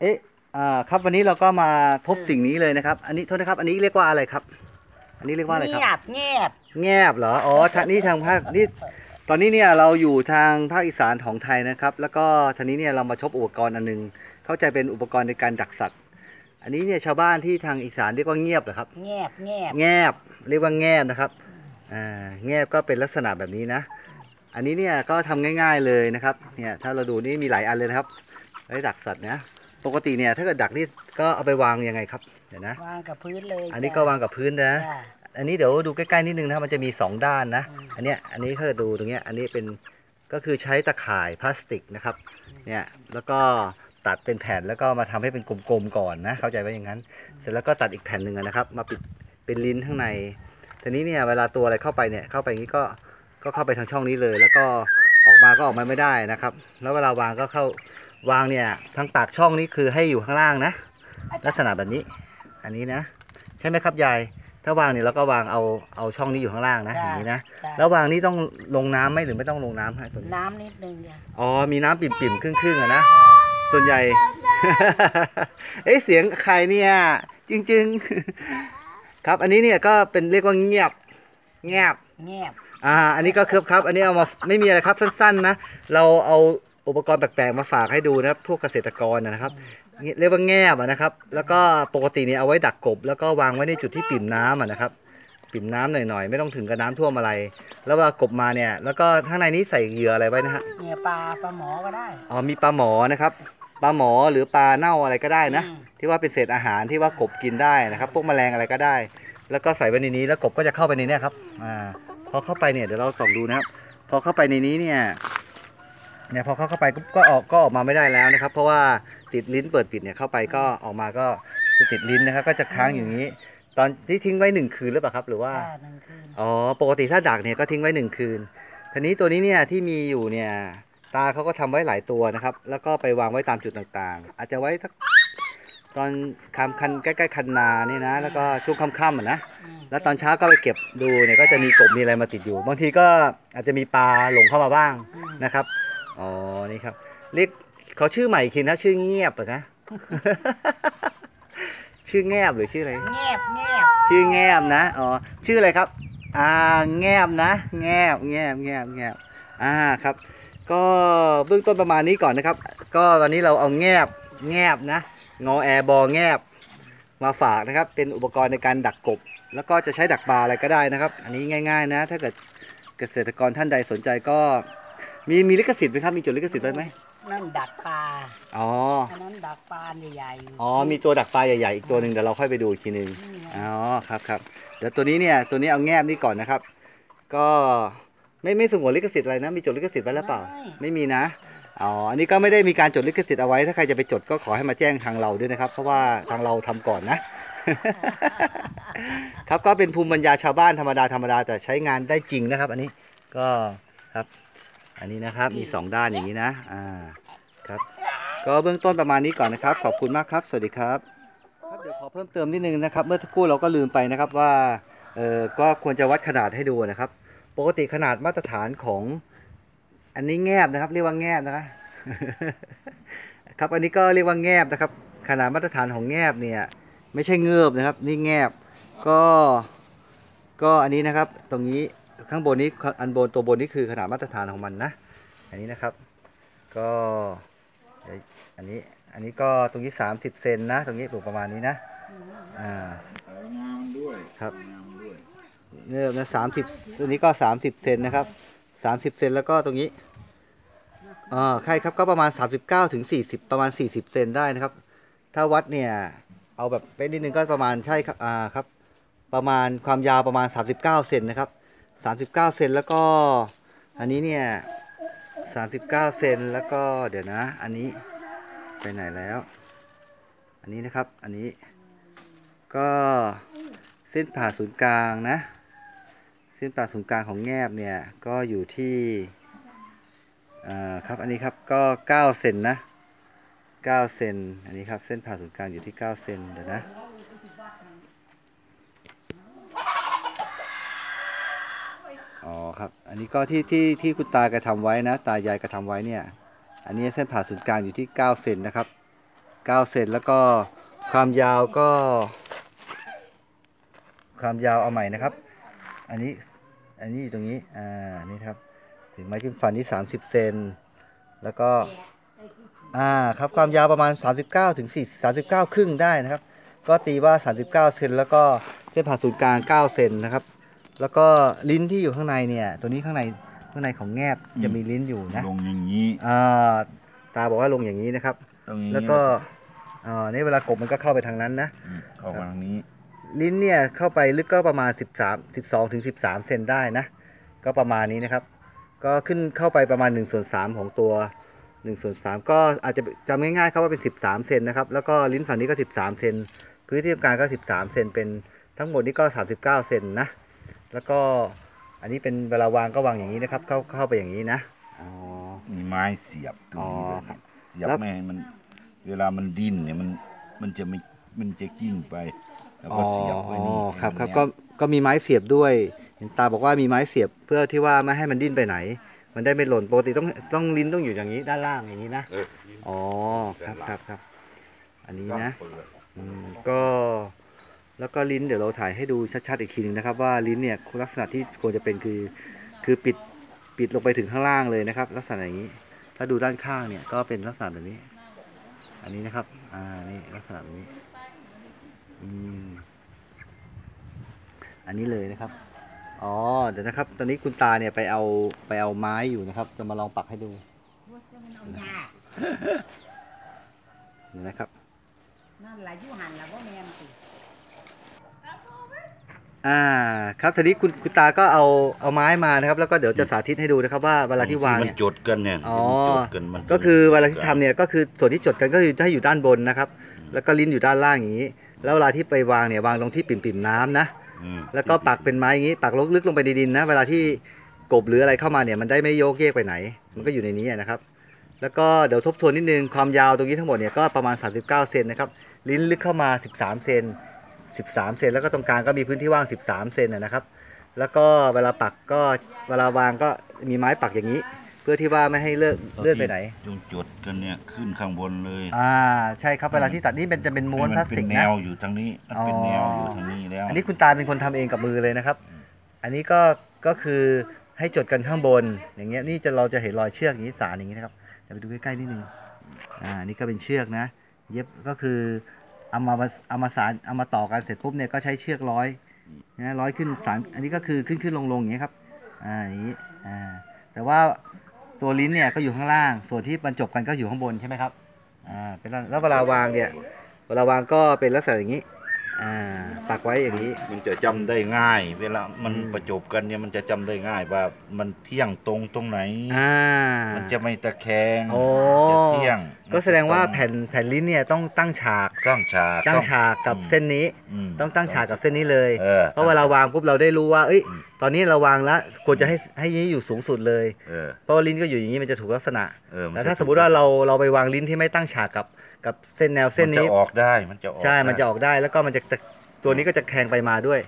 เอ๊ะอ่าครับวันนี้เราก็มาพบสิ่งนี้เลยนะครับ อันนี้โทษนะครับ อันนี้เรียกว่าอะไรครับ อันนี้เรียกว่าอะไรครับ เงียบเงียบแงบเหรออ๋อทางนี้ทางภาคนี่ตอนนี้เนี่ยเราอยู่ทางภาคอีสานของไทยนะครับ แล้วก็ทางนี้เนี่ยเรามาชบอุปกรณ์อันหนึง เข้าใจเป็นอุปกรณ์ในการดักสัตว์อันนี้เนี่ยชาวบ้านที่ทางอีสานเรียกว่าเงียบเหรอครับ เงียบเงียบแงบเรียกว่าแงบนะครับอ่าแงบก็เป็นลักษณะแบบนี้นะ อันนี้เนี่ยก็ทำง่าย ๆเลยนะครับเนี่ยถ้าเราดูนี่มีหลายอันเลยนะครับไว้ดักสัตว์นะ ปกติเนี่ยถ้าเกิดดักนี่ก็เอาไปวางยังไงครับเดี๋ยวนะ วางกับพื้นเลยอันนี้ก็วางกับพื้นนะ จ้ะ อันนี้เดี๋ยวดูใกล้ๆนิดนึงนะครับมันจะมีสองด้านนะ อืม อันเนี้ยอันนี้ถ้าเกิดดูตรงเนี้ยอันนี้เป็นก็คือใช้ตะข่ายพลาสติกนะครับเนี่ยแล้วก็ตัดเป็นแผ่นแล้วก็มาทำให้เป็นกลมๆก่อนนะเข้าใจไว้อย่างนั้น เสร็จแล้วก็ตัดอีกแผ่นหนึ่งอะนะครับ มาปิดเป็นลิ้นข้างในทีนี้เนี่ยเวลาตัวอะไรเข้าไปเนี่ยเข้าไปอย่างนี้ก็ก็เข้าไปทางช่องนี้เลย แล้วก็ออกมาก็ออกมาไม่ได้นะครับ แล้วเวลาวางก็เข้า วางเนี่ยทางปากช่องนี้คือให้อยู่ข้างล่างนะ ลักษณะแบบนี้ อันนี้นะ ใช่ไหมครับยาย ถ้าวางเนี่ยเราก็วางเอาเอาช่องนี้อยู่ข้างล่างนะอย่างนี้นะจ้ะแล้ววางนี่ต้องลงน้ำไหมหรือไม่ต้องลงน้ำให้ตัวนี้น้ำนิดนึงจ้ะอ๋อมีน้ำปิ่มๆครึ่งๆอะนะส่วนใหญ่ เอ๊ะเสียงใครเนี่ยจริง ๆ ครับอันนี้เนี่ยก็เป็นเรียกว่าเงียบเงียบเงียบ อ่า อันนี้ก็ครับครับ อันนี้เอามาไม่มีอะไรครับสั้นๆนะ เราเอาอุปกรณ์แปลกๆมาฝากให้ดูนะครับพวกเกษตรกรนะนะครับนี่เรียกว่าแง่บอะนะครับ แล้วก็ปกติเนี่ยเอาไว้ดักกบ แล้วก็วางไว้ในจุดที่ปิ่มน้ำอะนะครับ ปิ่มน้ำหน่อยๆ ไม่ต้องถึงกับน้ำท่วมอะไร แล้วเวลากบมาเนี่ย แล้วก็ข้างในนี้ใส่เหยื่ออะไรไว้นะฮะเนี่ยปลาปลาหมอก็ได้ อ๋อมีปลาหมอนะครับ ปลาหมอหรือปลาเน่าอะไรก็ได้นะอืมที่ว่าเป็นเศษอาหารที่ว่ากบกินได้นะครับ พวกแมลงอะไรก็ได้ แล้วก็ใส่ไว้ในนี้แล้วกบก็จะเข้าไปในเนี้ครับ อ่า พอเข้าไปเนี่ยเดี๋ยวเราส่องดูนะครับ พอเข้าไปในนี้เนี่ยเนี่ยพอเข้าเข้าไปก็ก็ออกก็ออกมาไม่ได้แล้วนะครับ เพราะว่าติดลิ้นเปิดปิดเนี่ยเข้าไปก็ออกมาก็จะติดลิ้นนะครับ ก็จะค้างอยู่อย่างนี้ ตอนที่ทิ้งไว้หนึ่งคืนหรือเปล่าครับ หรือว่าป้าหนึ่งคืนอ๋อปกติถ้าดักเนี่ยก็ทิ้งไว้หนึ่งคืนทีนี้ตัวนี้เนี่ยที่มีอยู่เนี่ยตาเขาก็ทำไว้หลายตัวนะครับ แล้วก็ไปวางไว้ตามจุดต่างๆ อาจจะไว้สัก ตอนคำคันใกล้ๆคันนาเนี่ยนะ แล้วก็ช่วงค่ำๆอะนะอืมแล้วตอนเช้าก็ไปเก็บดูเนี่ยก็จะมีกบมีอะไรมาติดอยู่ บางทีก็อาจจะมีปลาหลงเข้ามาบ้างอืมนะครับอ๋อนี่ครับเรียกเขาชื่อใหม่อีกทีนะชื่อเงียบเหรอะนะ ชื่อแงบหรือชื่ออะไรเงียบเงียบชื่อแงบนะอ๋อชื่ออะไรครับ อ่าแงบนะ แงบแงบแงบแงบอ่าครับ ก็เบื้องต้นประมาณนี้ก่อนนะครับ ก็วันนี้เราเอาแงบแงบนะ งอแอร์บอแงบมาฝากนะครับ เป็นอุปกรณ์ในการดักกบ แล้วก็จะใช้ดักปลาอะไรก็ได้นะครับ อันนี้ง่าย ๆ นะ ถ้าเกิดเกษตรกรท่านใดสนใจก็มีมีลิขสิทธิ์ไหมครับ มีจดลิขสิทธิ์ไว้ไหมนั่นดักปลา อ๋ออันนั้นดักปลาใหญ่ๆ อ๋อ มีตัวดักปลาใหญ่ๆ อีกตัวหนึ่งเดี๋ยวเราค่อยไปดูอีกทีหนึ่งนี่ไงอ๋อ ครับครับเดี๋ยวตัวนี้เนี่ย ตัวนี้เอาแงบนี่ก่อนนะครับ ก็ไม่ไม่สงวนลิขสิทธิ์อะไรนะ มีจดลิขสิทธิ์ไว้หรือเปล่า ไม่มีนะ อ๋อ อันนี้ก็ไม่ได้มีการจดลิขสิทธิ์เอาไว้ ถ้าใครจะไปจดก็ขอให้มาแจ้งทางเราด้วยนะครับ เพราะว่าทางเราทำก่อนนะ ครับก็เป็นภูมิปัญญาชาวบ้านธรรมดาธรรมดาแต่ใช้งานได้จริงนะครับ อันนี้ก็ครับ อันนี้นะครับมีสองด้านอย่างนี้นะ อ่า ครับ ก็เบื้องต้นประมาณนี้ก่อนนะครับ ขอบคุณมากครับ สวัสดีครับครับเดี๋ยวขอเพิ่มเติมนิดนึงนะครับ เมื่อสักครู่เราก็ลืมไปนะครับว่า เออก็ควรจะวัดขนาดให้ดูนะครับ ปกติขนาดมาตรฐานของ อันนี้แงบนะครับ เรียกว่าแงบนะครับครับอันนี้ก็เรียกว่าแงบนะครับ ขนาดมาตรฐานของแงบเนี่ยไม่ใช่เงือบนะครับ นี่แงบก็ก็อันนี้นะครับตรงนี้ข้างบนนี้อันบนตัวบนนี้คือขนาดมาตรฐานของมันนะ อันนี้นะครับ ก็อันนี้อันนี้ก็ตรงนี้ 30 เซนนะ ตรงนี้ปูกประมาณนี้นะอ่างามด้วยครับสวยงามด้วยเนื้อนะสามสิบอันนี้ก็สามสิบเซนนะครับสามสิบเซนแล้วก็ตรงนี้ อ่าใช่ครับก็ประมาณสามสิบเก้าถึงสี่สิบประมาณสี่สิบเซนได้นะครับ ถ้าวัดเนี่ยเอาแบบเป๊ะนิดนึงก็ประมาณใช่ครับอ่าครับ ประมาณความยาวประมาณสามสิบเก้าเซนนะครับสามสิบเก้าเซนแล้วก็อันนี้เนี่ยสามสิบเก้าเซนแล้วก็เดี๋ยวนะ อันนี้ไปไหนแล้ว อันนี้นะครับอันนี้ก็เส้นผ่าศูนย์กลางนะ เส้นผ่าศูนย์กลางของแงบเนี่ยก็อยู่ที่ อ่าครับอันนี้ครับก็9เซนนะ9เซนอันนี้ครับเส้นผ่าศูนย์กลางอยู่ที่9เซนเดี๋ยวนะอ๋อครับอันนี้ก็ที่ที่ที่คุณตากระทำไว้นะ ตายายกระทำไว้เนี่ยอันนี้เส้นผ่าศูนย์กลางอยู่ที่9เซนนะครับ9เซนแล้วก็ความยาวก็ ความยาวเอาใหม่นะครับ อันนี้อันนี้อยู่ตรงนี้อ่านี่ครับ ถึงไม้จิ้มฟันที่ 30 เซนแล้วก็อ่าครับความยาวประมาณ 39ถึง4 39 ครึ่งได้นะครับ ก็ตีว่า 39 เซนแล้วก็เส้นผ่าศูนย์กลาง 9 เซนนะครับ แล้วก็ลิ้นที่อยู่ข้างในเนี่ยตัวนี้ข้างในข้างในของแงบจะมีลิ้นอยู่นะลงอย่างนี้อ่าตาบอกว่าลงอย่างนี้นะครับตรงนี้แล้วก็อ่านี่เวลากบมันก็เข้าไปทางนั้นนะอืมเข้ามาทางนี้ ลิ้นเนี่ยเข้าไปลึกก็ประมาณ 13 12ถึง13 เซนได้นะ ก็ประมาณนี้นะครับ ก็ขึ้นเข้าไปประมาณ1ส่วน3ของตัว1ส่วน3ก็อาจจะจำง่ายๆครับว่าเป็น 13เซนนะครับ แล้วก็ลิ้นฝั่งนี้ก็ 13เซนพื้นที่ตรงกลางก็ 13เซนเป็นทั้งหมดนี้ก็ 39เซนนะ แล้วก็อันนี้เป็นเวลาวางก็วางอย่างนี้นะครับ เข้าเข้าไปอย่างนี้นะอ๋อมีไม้เสียบตรงนี้อ๋อเลยครับเสียบแล้วไม่ให้มันเวลามันดิ้นเนี่ยมันมันจะไม่มันจะกิ้งไป แล้วก็เสียบไว้นี่อ๋อครับครับให้ก็มันแนก็มีไม้เสียบด้วยเห็น ตาบอกว่ามีไม้เสียบเพื่อที่ว่าไม่ให้มันดิ้นไปไหน มันได้ไม่หล่นปกติต้องต้องลิ้นต้องอยู่อย่างนี้ด้านล่างอย่างนี้นะเอออ๋อครับครับครับอันนี้นะเปิดอืมก็แล้วก็ลิ้นเดี๋ยวเราถ่ายให้ดูชัดๆอีกทีหนึงนะครับ ว่าลิ้นเนี่ยลักษณะที่ควรจะเป็นคือคือปิดปิดลงไปถึงข้างล่างเลยนะครับ ลักษณะอย่างนี้ ถ้าดูด้านข้างเนี่ยก็เป็นลักษณะแบบนี้ อันนี้นะครับอ่านี่ลักษณะแบบนี้อืมอันนี้เลยนะครับ อ๋อเดี๋ยวนะครับ ตอนนี้คุณตาเนี่ยไปเอาไปเอาไม้อยู่นะครับ จะมาลองปักให้ดูยากเดี๋ยวนะครับนั่นแหละอยุหันละว่าแมนสิอ่าครับทีนี้คุณคุณตาก็เอาเอาไม้มานะครับ แล้วก็เดี๋ยวจะสาธิตให้ดูนะครับ ว่าเวลาที่วางมัเนี่ยจดกันเนี่ยอ๋อมันจดกันมันก็คือเวลาที่ทำเนี่ยก็คือส่วนที่จดกันก็คือถ้าอยู่ด้านบนนะครับ แล้วก็ลิ้นอยู่ด้านล่างอย่างนี้ แล้วเวลาที่ไปวางเนี่ยวางลงที่ปิ่มๆน้ำนะอืม แล้วก็ปักเป็นไม้อย่างนี้ปักลึกลงไปในดินนะ เวลาที่กบหรืออะไรเข้ามาเนี่ยมันได้ไม่โยกเยกไปไหน มันก็อยู่ในนี้นะครับ แล้วก็เดี๋ยวทบทวนนิดนึงความยาวตรงนี้ทั้งหมดเนี่ยก็ประมาณ 39 เซนนะครับ ลิ้นลึกเข้ามา 13 เซน13 เซนแล้วก็ตรงกลางก็มีพื้นที่ว่าง 13 เซนนะครับ แล้วก็เวลาปักก็เวลาวางก็มีไม้ปักอย่างนี้ พื่อที่ว่าไม่ให้เลื่อนเลื่อนไปไหนจงจดกันเนี่ยขึ้นข้างบนเลย อ่า ใช่ครับเวลาที่ตัดนี่เป็นจะเป็นม้วนให้พลาสติกเป็นแนนะวอยู่ทางนี้มันเป็นอ๋อแนวอยู่ทางนี้แล้วอันนี้คุณตาเป็นคนทำเองกับมือเลยนะครับ อันนี้ก็ก็คือให้จดกันข้างบน อย่างเงี้ยนี่จะเราจะเห็นรอยเชือกอย่างนี้สารอย่างนี้นะครับเดี๋ยวไปดูใกล้ๆนิดนึงอ่านี่ก็เป็นเชือกนะ เย็บก็คือเอามาเอามาสารเอามาต่อกันเสร็จปุ๊บเนี่ยก็ใช้เชือกร้อยนะร้อยขึ้นสารอันนี้ก็คือขึ้นขึ้นลงลงอย่างเงี้ยครับอ่าอย่างนี้อ่าแต่ว่า ตัวลิ้นเนี่ยก็อยู่ข้างล่าง ส่วนที่บรรจบกันก็อยู่ข้างบนใช่ไหมครับอ่าเป็นแล้วเวลาวางเนี่ยเวลาวางก็เป็นลักษณะอย่างนี้ อ่าปักไว้อย่างนี้ มันจะจำได้ง่าย เวลามันอืม ประจบกันเนี่ยมันจะจำได้ง่ายว่ามันเที่ยงตรงตรงไหน อ่า มันจะไม่ตะแคงโอ้ จะเที่ยงก็แสดงว่ามันจะตรงแผ่นแผ่นลิ้นเนี่ยต้องตั้งฉาก ตั้งฉากตั้งฉากกับอืมเส้นนี้ มต้องตั้งฉากกับเส้นนี้เลย เออ เพราะเวลาวางปุ๊บเราได้รู้ว่า เอ้ย อืม ตอนนี้เราวางแล้วควรจะให้ให้นี้อยู่สูงสุดเลย เออเพราะว่าลิ้นก็อยู่อย่างนี้มันจะถูกลักษณะ เออแต่ถ้าสมมติว่าเราเราไปวางลิ้นที่ไม่ตั้งฉากกับ กับเส้นแนวเส้นมันี้จะออกได้มันจะออกใช่ มันจะได้ออกได้แล้วก็มันจะจะตัวนี้ก็จะแทงไปมาด้วย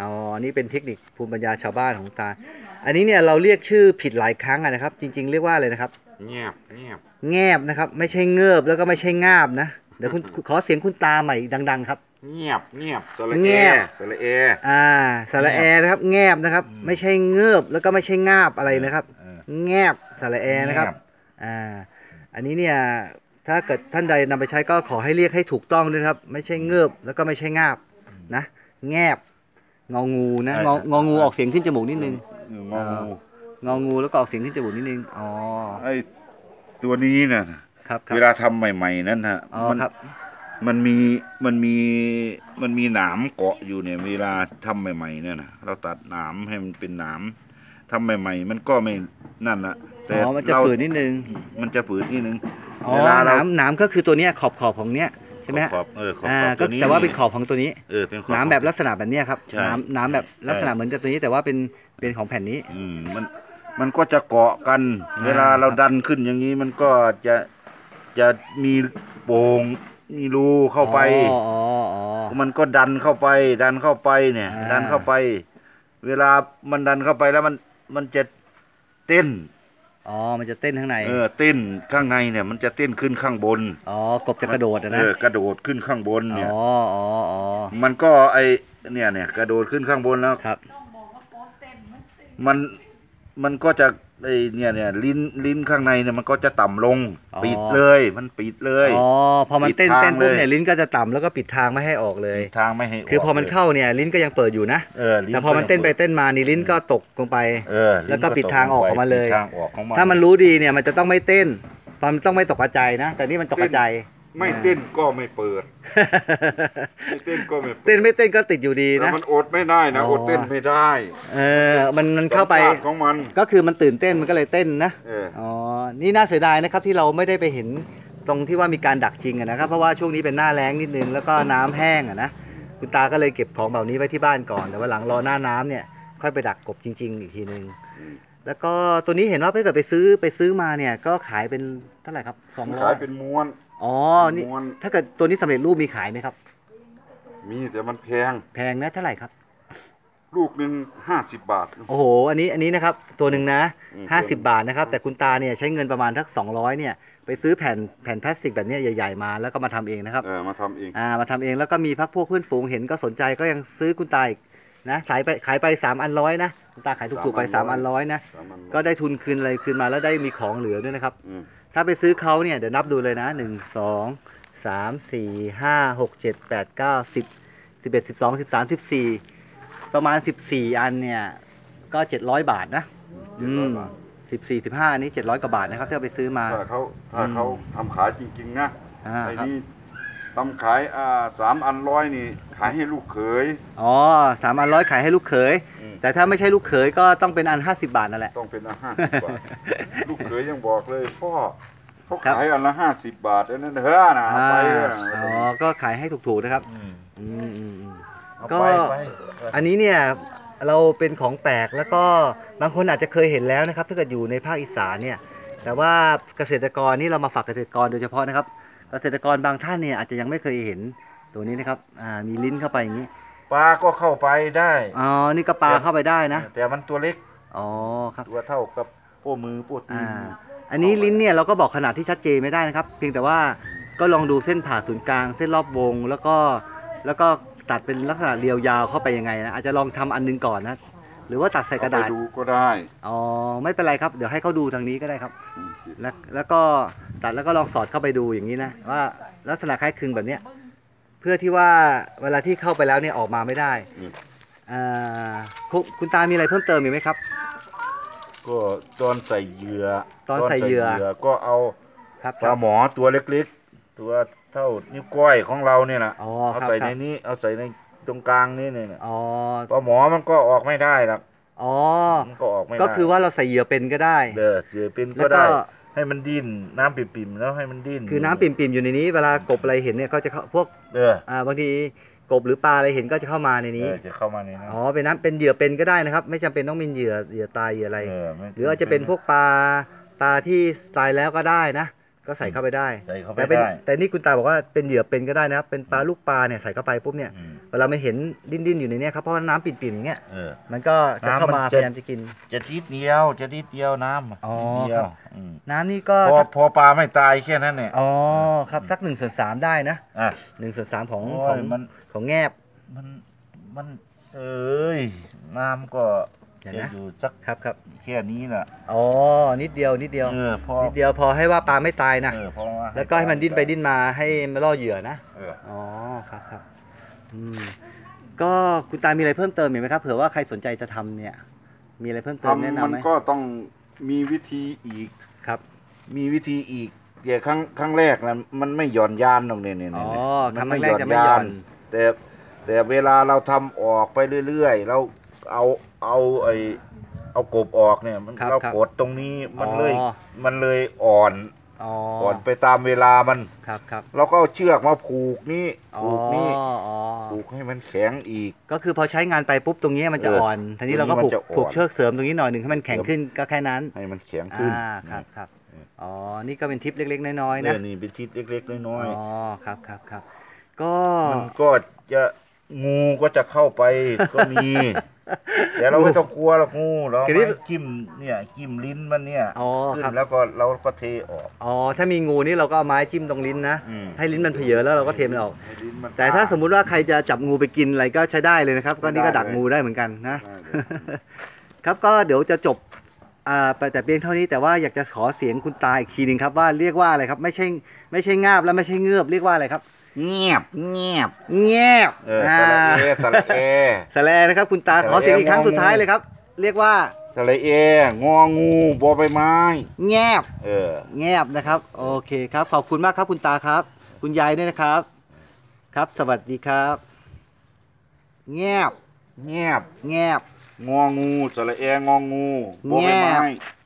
อ๋ออันนี้เป็นเทคนิคภูมิปัญญาชาวบ้านของตา อันนี้เนี่ยเราเรียกชื่อผิดหลายครั้งอะนะครับ จริง ๆ เรียกว่าอะไรนะครับเงียบเงียบแงบนะครับ ไม่ใช่เงือบแล้วก็ไม่ใช่งาบนะเดี๋ยวคุณขอเสียงคุณตาใหม่ดัง ๆ ครับเงียบเงียบสระเงีเอยบสระเออ่าสระแอนะครับแงบนะครับ ไม่ใช่เงือบแล้วก็ไม่ใช่งาบอะไรนะครับเออแงบสระแอนะครับแงบอ่าอันนี้เนี่ย ถ้าเกิดท่านใดนำไปใช้ก็ขอให้เรียกให้ถูกต้องด้วยนะครับ ไม่ใช่เงือบแล้วก็ไม่ใช่งาบนะ แงบ งองูนะงององูออกเสียงขึ้นจมูกนิดนึงเอององูงองูแล้วก็ออกเสียงขึ้นจมูกนิดนึงอ๋อไอ้ตัวนี้น่ะครับครัเวบลาทำใหม่ ๆ นั่นฮะอ๋อมัครับมันมีมันมีมันมีหนามเกาะอยู่เนี่ยเวลาทำใหม่ๆเนี่ยนะเราตัดหนามให้มันเป็นหนามทำใหม่ ๆ มันก็ไม่นั่นละ แต่อ๋อมันจะเราฝืนนิดนึง มันจะฝืนนิดนึงอ๋อเวลาหเรานามหนามก็คือตัวเนี้ยขอบขอบของเนี้ยใช่ไหมฮะขอบๆเออขอบอ่าขอบก็ตัวนี้แต่ว่าเป็นขอบของตัวนี้เออเป็นขอบน้ำแบบลักษณะแบบเนี้ยครับใช่น้ำน้ำแบบลักษณะเหมือนกับตัวนี้แต่ว่าเป็นเป็นของแผ่นนี้ อืมมันมันก็จะเกาะกัน อ่า เวลาเราดันขึ้นอย่างนี้มันก็จะจะมีโป่งมีรูเข้าไป อ๋ออ๋ออ๋อ มันก็ดันเข้าไป ดันเข้าไปเนี่ย อ่า ดันเข้าไป เวลามันดันเข้าไปแล้วมันมันจะเต้น อ๋อ มันจะเต้นข้างใน เออเต้นข้างในเนี่ยมันจะเต้นขึ้นข้างบน อ๋อ กบจะกระโดดอะเอนะอกระโดดขึ้นข้างบนเนี่ย อ๋ออ๋ออ๋อมันก็ไอเนี่ยเนี่ยกระโดดขึ้นข้างบนแล้วครับ มันมันก็จะ ไอเนี่ยเนี่ยลิ้นลิ้นข้างในเนี่ยมันก็จะต่ำลงอ๋อปิดเลยมันปิดเลยอ๋อพอมันเต้นปิดทางเต้นปุ๊บเลยเนี่ยลิ้นก็จะต่ำแล้วก็ปิดทางไม่ให้ออกเลยปิดทางไม่ให้คือพอมันลยเข้าเนี่ยลิ้นก็ยังเปิดอยู่นะเออลิ้แต่พอมันเต้นไปก็ยังเต้นมานี่ลิ้นก็ตกลงไปเออแล้วก็ปิดทางออกของมันเลยปิดทางออกของมันถ้ามันรู้ดีเนี่ยมันจะต้องไม่เต้นมันต้องไม่ตกกระจายนะ แต่นี่มันตกกระจาย ไม่เต้นก็ไม่เปิด ไม่เต้นก็ไม่เปิดเต้นไม่เต้นก็ติดอยู่ดีแต่นะมันอดไม่ได้นะอ๋ออดเต้นไม่ได้เออมันมันเข้าไปสัมภษณ์ของมันก็คือมันตื่นเต้นมันก็เลยเต้นนะเอออ๋อนี่น่าเสียดายนะครับที่เราไม่ได้ไปเห็นตรงที่ว่ามีการดักจริงอะนะครับเพราะว่าช่วงนี้เป็นหน้าแล้งนิดนึงแล้วก็น้ำแห้งอะนะคุณตาก็เลยเก็บของแบบนี้ไว้ที่บ้านก่อน แต่ว่าหลังรอหน้าน้ำเนี่ย ค่อยไปดักกบจริง ๆ อีกทีนึงอืมแล้วก็ตัวนี้เห็นว่าถ้าเกิดไปซื้อไปซื้อมาเนี่ยก็ขายเป็นเท่าไหร่ครับสองร้ขาอยยเป็นม้วน อ๋อ นี่ม้วน ถ้าเกิดตัวนี้สำเร็จรูปมีขายไหมครับ มีแต่มันแพง แพงนะเท่าไหร่ครับ ลูกหนึ่งห้าสิบบาท โอ้โห อันนี้ อันนี้นะครับ ตัวหนึ่งนะ อืม 50 บาทนะครับ แต่คุณตาเนี่ยใช้เงินประมาณทัก200เนี่ย ไปซื้อแผ่น แผ่นพลาสติกแบบเนี้ยใหญ่ๆ มาแล้วก็มาทำเองนะครับ เออมาทำเอง อ่า มาทำเองแล้วก็มีพักพวกเพื่อนฝูงเห็นก็สนใจก็ยังซื้อคุณตาอีกนะ ขายไป ขายไป3อันร้อยนะ คุณตาขายถูกๆไป3อันร้อยนะ สามอันก็ได้ทุนคืนอะไรคืนมาแล้วได้มีของเหลือด้วยนะครับ อืม ถ้าไปซื้อเขาเนี่ยเดี๋ยวนับดูเลยนะ1 2 3 4 5 6 7 8 9 10 11 12 13 14ประมาณ14อันเนี่ย ก็700บาทนะเจ็ดร้อยบาทสิบสี่สิบห้าอันนี้เจ็ดร้อยกว่าบาทนะครับที่เอาไปซื้อมา ถ้าเขาถ้าเขาทำขายจริง ๆ นะอ่าไอ้ครับนี่ ทำขายอ่าสามอันร้อยนี่ขายให้ลูกเขย อ๋อสามอันร้อยขายให้ลูกเขย อืม แต่ถ้าไม่ใช่ลูกเขยก็ต้องเป็นอันห้าสิบาทนั่นแหละ ต้องเป็นอันห้าสิบบาท ลูกเขยยังบอกเลยพ่อเขาครับ ขายอันละห้าสิบบาทแล้วนั่นเถอะนะเอาไปเถอะอ๋อก็ขายให้ถูกๆนะครับมอืมอืมอืม เอาก็ ไปไปอันนี้เนี่ยเราเป็นของแปลกแล้วก็บางคนอาจจะเคยเห็นแล้วนะครับ ถ้าเกิดอยู่ในภาคอีสานเนี่ยแต่ว่าเกษตรกรนี่เรามาฝากเกษตรกรโดยเฉพาะนะครับ เกษตรกรบางท่านเนี่ยอาจจะยังไม่เคยเห็นตัวนี้นะครับอ่ามีลิ้นเข้าไปอย่างนี้ปลาก็เข้าไปได้อ๋อนี่ก็ปลาเข้าไปได้นะ แต่มันตัวเล็กอ๋อครับตัวเท่ากับโป้มือโป้ตีอ่านอันนี้ลิ้นเนี่ยเราก็บอกขนาดที่ชัดเจนไม่ได้นะครับ เพียงแต่ว่าก็ลองดูเส้นผ่าศูนย์กลาง เส้นรอบวง แล้วก็แล้วก็ตัดเป็นลักษณะเรียวยาวเข้าไปยังไงนะอาจจะลองทำอันหนึงก่อนนะหรือว่าตัดใส่กระดาษเอไปดูก็ได้อ๋อไม่เป็นไรครับ เดี๋ยวให้เขาดูทางนี้ก็ได้ครับ แล้วแล้วก็ ตัดแล้วก็ลองสอดเข้าไปดูอย่างนี้นะว่าลักษณะคล้ายคลึงแบบเนี้ยเพื่อที่ว่าเวลาที่เข้าไปแล้วเนี่ยออกมาไม่ได้อืมอ่าคุณคุณตามีอะไรเพิ่มเติมอีกไหมครับ ก็ตอนใส่เหยื่อตอนใส่เหยื่อ ก็เอาครับปลาหมอตัวเล็กๆ ตัวเท่านิ้วก้อยของเราเนี่ยนะอ๋อเอาครับใส่คในรับนี้เอาใส่ในตรงกลางนี่เนี่ยนะอ๋อปลาหมอมันก็ออกไม่ได้หรอกอ๋อมันก็ออกไม่ได้ก็คือว่าเราใส่เหยื่อเป็นก็ได้ เด้อเสือเป็นแล้ก็วก็ได้ ให้มันดิ้นน้ำปิ่มๆแล้วให้มันดิ้นคือน้ำปิ่มๆอยู่ในนี้เวลากบอะไรเห็นเนี่ยก็จะเข้าพวกเด้ออ่าบางทีกบหรือปลาอะไรเห็นก็จะเข้ามาในเอนี้อจะเข้ามาในนั้นอ๋อเป็นน้ำเป็นเหยื่อเป็นก็ได้นะครับ ไม่จำเป็นต้องเป็นเหยื่อเหยื่อตายเหยื่ออะไรเออไม่หรืออาจจะเป็นพวกปลาปลาที่ตายแล้วก็ได้นะ ก็ใส่เข้าไปได้ใส่เข้าไปแต่เป็นได้ แต่นี่คุณตาบอกว่าเป็นเหยื่อเป็นก็ได้นะครับเป็นปลาลูกปลาเนี่ยใส่เข้าไปปุ๊บเนี่ยอืมเวลาไม่เห็นดิ้นดิ้นๆอยู่ในเนี้ยครับเพราะว่าน้ำปิ่มๆอย่างเงี้ยเออ มันก็จะเข้ามาน้ำมันพจะ ยายามจะกิน จะนิดเดียว จะนิดเดียวน้ำอ๋อนิดเดียครัวบอืมน้ำนี่ก็พอสักพอปลาไม่ตายแค่นั้นเนี่ยอ๋อครับสักหนึ่งส่วนสามได้นะอะ หนึ่งส่วนสามของโอ้ของยมัน ของแงบ มันมัน เอ้ยน้ำก็ เดี๋ยวจะนะอยู่สักครับครับแค่นี้แหละอ๋อนิดเดียวนิดเดียว เออพอนิดเดียวพอให้ว่าปลาไม่ตายนะ เออพอว่าแล้วก็ให้มันดิ้นไปดิ้นมาให้มันล่อเหยื่อนะ เอออ๋อครับครับอืมก็คุณตามีอะไรเพิ่มเติมอีกไหมครับเผื่อว่าใครสนใจจะทำเนี่ย มีอะไรเพิ่มเติมแนะทำมันนำไหมก็ต้องมีวิธีอีก ครับมีวิธีอีกเดี๋ยวครั้งครั้งแรกนะมันไม่หย่อนยานตรงนี้เนี่ยอ๋อเนี่ยครั้งแรกจะไม่หย่อน แต่แต่เวลาเราทำออกไปเรื่อย ๆ เราเอา เอาไอเอากบออกเนี่ยมันครับเราครับกดตรงนี้มันเลยอ๋อ มันเลยอ่อนอ๋ออ่อนไปตามเวลามัน ครับครับเราก็เอาเชือกมาผูกนี่อ๋อผูกนี่อ๋อผูกให้มันแข็งอีก ก็คือพอใช้งานไปปุ๊บตรงนี้มันจะเอออ่อนทีนี้เราก็ตรงนี้ผูกมันจะอ่อนผูกเชือกเสริมตรงนี้หน่อยหนึ่งให้มันแข็งขึ้นก็แค่นั้น ให้มันแข็งขึ้นอ่าครับครับเอออ๋อ นี่ก็เป็นทิปเล็ก ๆ น้อยๆเนี่นะยนี่เป็นทิศเล็กๆน้อยอ๋อ ครับครับครับ ก็ ๆมันก็จะ งูก็จะเข้าไปก็มี แต่เราไม่ต้องกลัวหรอกงูเราทีนี้ ไม้จิ้มเนี่ยจิ้มลิ้นมันเนี่ยอ๋อขึ้นครับ แล้วก็เราก็เทออก อ๋อ ถ้ามีงูนี่เราก็เอาไม้จิ้มตรงลิ้นนะ อืม ให้ลิ้นมันเพเยอแล้วเราก็เทมันออก ให้ลิ้นมันแต่ถ้าสมมุติว่าใครจะจับงูไปกินอะไรก็ใช้ได้เลยนะครับ ก็นี่ก็ได้ดักงูได้เหมือนกันนะ ได้เลย ครับก็เดี๋ยวจะจบอ่าไปแต่เพียงเท่านี้แต่ว่าอยากจะขอเสียงคุณตาอีกทีหนึ่งครับว่าเรียกว่าอะไรครับ ไม่ใช่ไม่ใช่งาบและไม่ใช่เงือบเรียกว่าอะไรครับ เงียบเงียบแง่บเออสระเอสระเอสแลนะครับ คุณตาขอเสียงอีกครั้งสุดท้ายเลยครับ เรียกว่าสระเององูบอใบไม้แงบเออแงบนะครับ โอเคครับ ขอบคุณมากครับคุณตาครับ คุณยายด้วยนะครับ ครับ สวัสดีครับแงบเงียบแงบงองูสระเององูบอใบไม้เงียบ